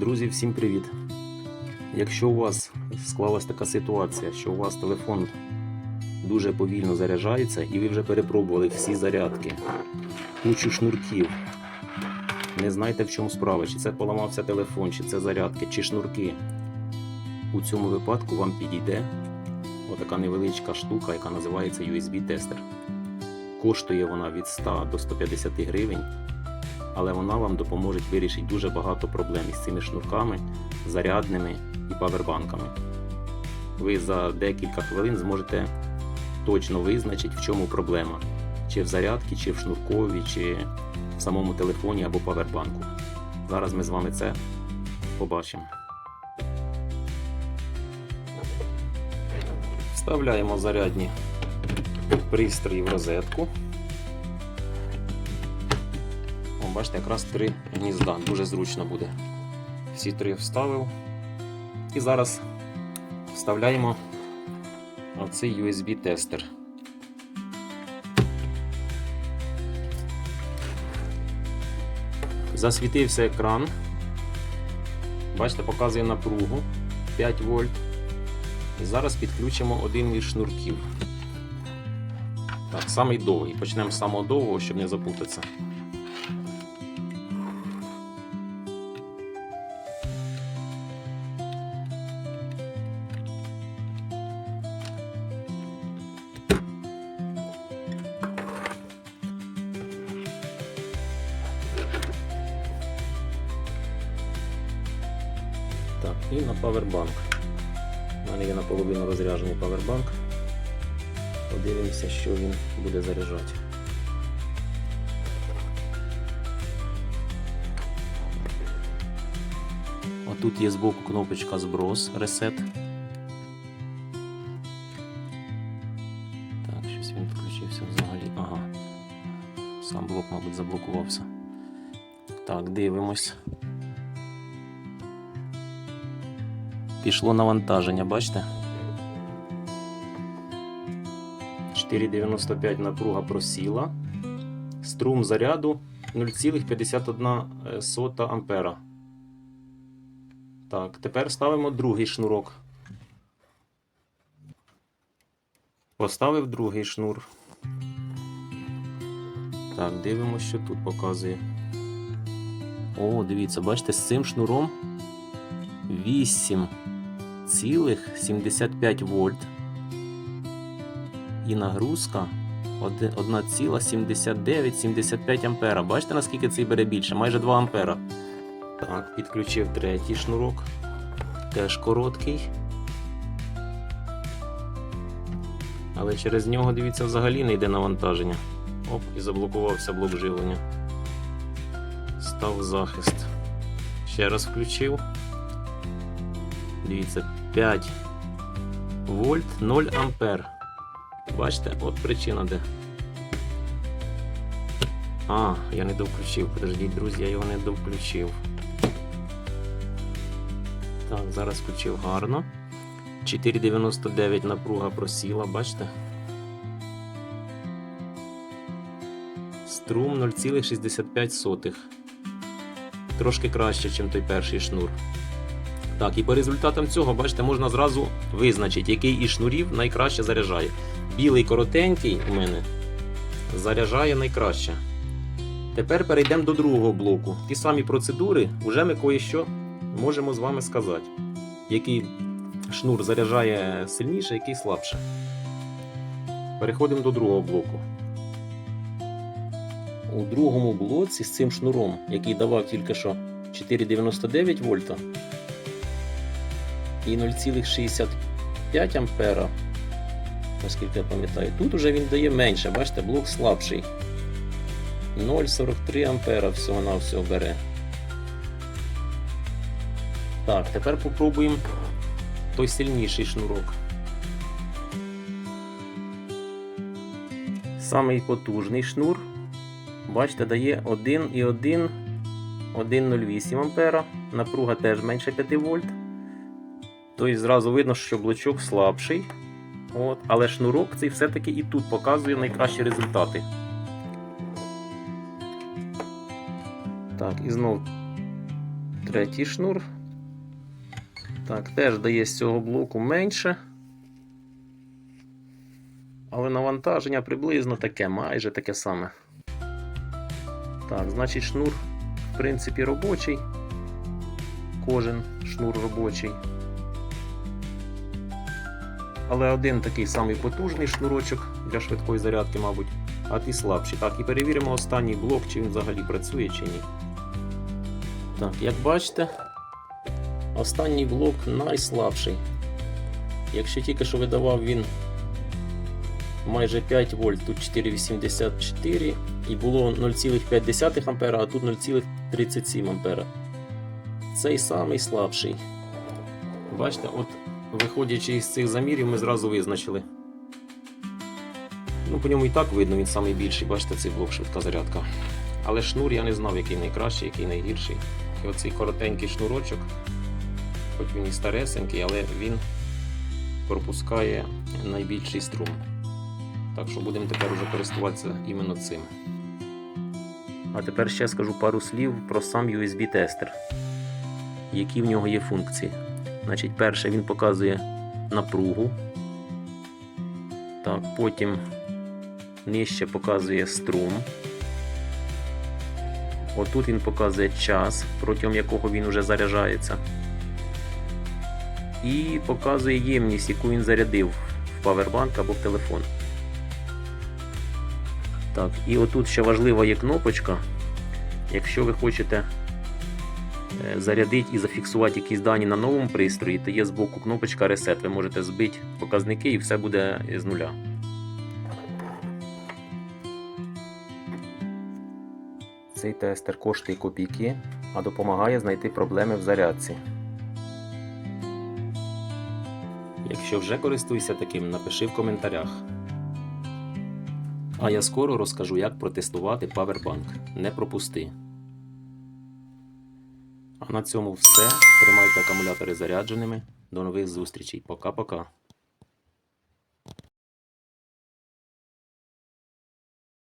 Друзі, всім привіт! Якщо у вас склалась така ситуація, що у вас телефон дуже повільно заряджається і ви вже перепробували всі зарядки, кучу шнурків, не знаєте в чому справа, чи це поламався телефон, чи це зарядки, чи шнурки. У цьому випадку вам підійде отака невеличка штука, яка називається USB-тестер. Коштує вона від 100 до 150 гривень але вона вам допоможе вирішити дуже багато проблем із цими шнурками, зарядними і павербанками. Ви за декілька хвилин зможете точно визначити, в чому проблема. Чи в зарядці, чи в шнуркові, чи в самому телефоні або павербанку. Зараз ми з вами це побачимо. Вставляємо зарядні пристрої в розетку. Бачите, якраз три гнізда. Дуже зручно буде. Всі три вставив. І зараз вставляємо оцей USB-тестер. Засвітився екран. Бачите, показує напругу 5 вольт. І зараз підключимо один із шнурків. Так, самий довгий. Почнемо з самого довгого, щоб не запутатися. І на павербанк. У мене є наполовину розряджений павербанк. Подивимося, що він буде заряджати. Отут є збоку кнопочка зброс, ресет. Так, щось він включився взагалі. Ага. Сам блок, мабуть, заблокувався. Так, дивимось. Пішло навантаження, бачите? 4,95 напруга просіла. Струм заряду 0,51 ампера. Так, тепер ставимо другий шнурок. Поставив другий шнур. Так, дивимося, що тут показує. О, дивіться, бачите, з цим шнуром 8,75 вольт. І нагрузка 1,79-75 ампера. Бачите, наскільки цей бере більше? Майже 2 ампера. Так, підключив третій шнурок. Теж короткий. Але через нього, дивіться, взагалі не йде навантаження. Оп, і заблокувався блок живлення. Став захист. Ще раз включив. Дивіться, 5 вольт 0 ампер. Бачите, от причина де. А, я не довключив. Подождіть, друзі, я його не довключив. Так, зараз включив гарно. 4,99 напруга просіла, бачите? Струм 0,65. Трошки краще, ніж той перший шнур. Так, і по результатам цього, бачите, можна зразу визначити, який із шнурів найкраще заряджає. Білий коротенький у мене заряджає найкраще. Тепер перейдемо до другого блоку. Ті самі процедури, вже ми кое-що можемо з вами сказати. Який шнур заряджає сильніше, який слабше. Переходимо до другого блоку. У другому блоці з цим шнуром, який давав тільки що 4,99 вольта і 0,65 ампера, наскільки я пам'ятаю, тут уже він дає менше, бачите, блок слабший. 0,43 ампера всього на всього бере. Так, тепер попробуємо той сильніший шнурок. Самий потужний шнур, бачите, дає 1,1 1,08 ампера. Напруга теж менше 5 вольт. Тобто зразу видно, що блочок слабший. От, Але шнурок цей все-таки і тут показує найкращі результати. Так, і знов Третій шнур. Так, теж дає з цього блоку менше. Але навантаження приблизно таке, майже таке саме. Так, значить, шнур, в принципі, робочий. Кожен шнур робочий. Але один такий самий потужний шнурочок для швидкої зарядки, мабуть, а ті слабші. Так, і перевіримо останній блок, чи він взагалі працює, чи ні. Так, як бачите, останній блок найслабший. Якщо тільки що видавав він майже 5 вольт, тут 4,84 і було 0,5 ампера, а тут 0,37 ампера. Цей самий слабший. Бачите, от виходячи із цих замірів, ми зразу визначили. Ну, по ньому і так видно, він самий більший, бачите, цей блок швидка зарядка. Але шнур я не знав, який найкращий, який найгірший. І оцей коротенький шнурочок, хоч він і старесенький, але він пропускає найбільший струм. Так що будемо тепер уже користуватися іменно цим. А тепер ще скажу пару слів про сам USB-тестер. Які в нього є функції. Значить, перше він показує напругу. Так, потім нижче показує струм. Отут він показує час, протягом якого він вже заряджається. І показує ємність, яку він зарядив в павербанк або в телефон. Так, і отут ще важлива є кнопочка. Якщо ви хочете зарядити і зафіксувати якісь дані на новому пристрої, то є збоку кнопочка Reset. Ви можете збити показники і все буде з нуля. Цей тестер коштує копійки, а допомагає знайти проблеми в зарядці. Якщо вже користуєшся таким, напиши в коментарях. А я скоро розкажу, як протестувати Powerbank. Не пропусти. А на цьому все. Тримайте акумулятори зарядженими. До нових зустрічей. Пока-пока.